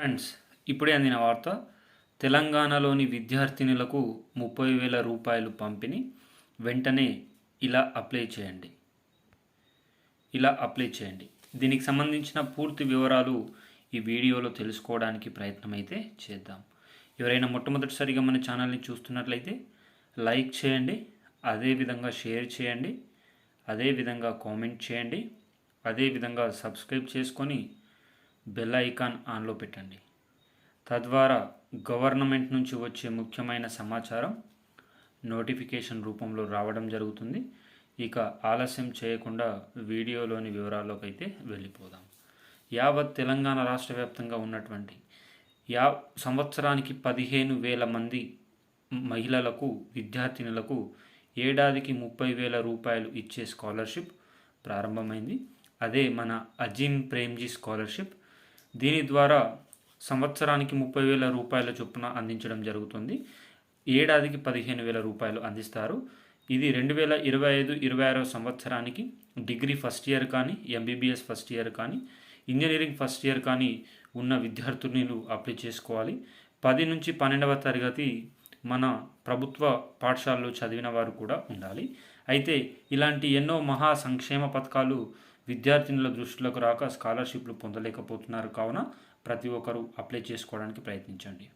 Friends ఇప్పుడే అందిన వార్త తెలంగాణలోని విద్యార్థినులకు ముప్పై వేల రూపాయలు పంపిణీ వెంటనే ఇలా అప్లై చేయండి. ఇలా అప్లై చేయండి. దీనికి సంబంధించిన పూర్తి వివరాలు ఈ వీడియోలో తెలుసుకోవడానికి ప్రయత్నం అయితే చేద్దాం. ఎవరైనా మొట్టమొదటిసారిగా మన ఛానల్ని చూస్తున్నట్లయితే లైక్ చేయండి అదేవిధంగా షేర్ చేయండి అదేవిధంగా కామెంట్ చేయండి అదేవిధంగా సబ్స్క్రైబ్ చేసుకొని బెల్ ఐకాన్ ఆన్లో పెట్టండి. తద్వారా గవర్నమెంట్ నుంచి వచ్చే ముఖ్యమైన సమాచారం నోటిఫికేషన్ రూపంలో రావడం జరుగుతుంది. ఇక ఆలస్యం చేయకుండా వీడియోలోని వివరాల్లోకి అయితే వెళ్ళిపోదాం. యావత్ తెలంగాణ రాష్ట్ర వ్యాప్తంగా ఉన్నటువంటి యా సంవత్సరానికి పదిహేను వేల మంది మహిళలకు విద్యార్థినులకు ఏడాదికి ముప్పై వేల రూపాయలు ఇచ్చే స్కాలర్షిప్ ప్రారంభమైంది. అదే మన అజీమ్ ప్రేమ్జీ స్కాలర్షిప్. దీని ద్వారా సంవత్సరానికి ముప్పై వేల రూపాయల చొప్పున అందించడం జరుగుతుంది. ఏడాదికి పదిహేను వేల రూపాయలు అందిస్తారు. ఇది రెండు వేల ఇరవై ఐదు ఇరవై ఆరో సంవత్సరానికి డిగ్రీ ఫస్ట్ ఇయర్ కానీ ఎంబీబీఎస్ ఫస్ట్ ఇయర్ కానీ ఇంజనీరింగ్ ఫస్ట్ ఇయర్ కానీ ఉన్న విద్యార్థులు అప్లై చేసుకోవాలి. పది నుంచి పన్నెండవ తరగతి మన ప్రభుత్వ పాఠశాలలో చదివిన వారు కూడా ఉండాలి. అయితే ఇలాంటి ఎన్నో మహా సంక్షేమ పథకాలు విద్యార్థినుల దృష్టిలోకి రాక స్కాలర్షిప్లు పొందలేకపోతున్నారు. కావున ప్రతి ఒక్కరూ అప్లై చేసుకోవడానికి ప్రయత్నించండి.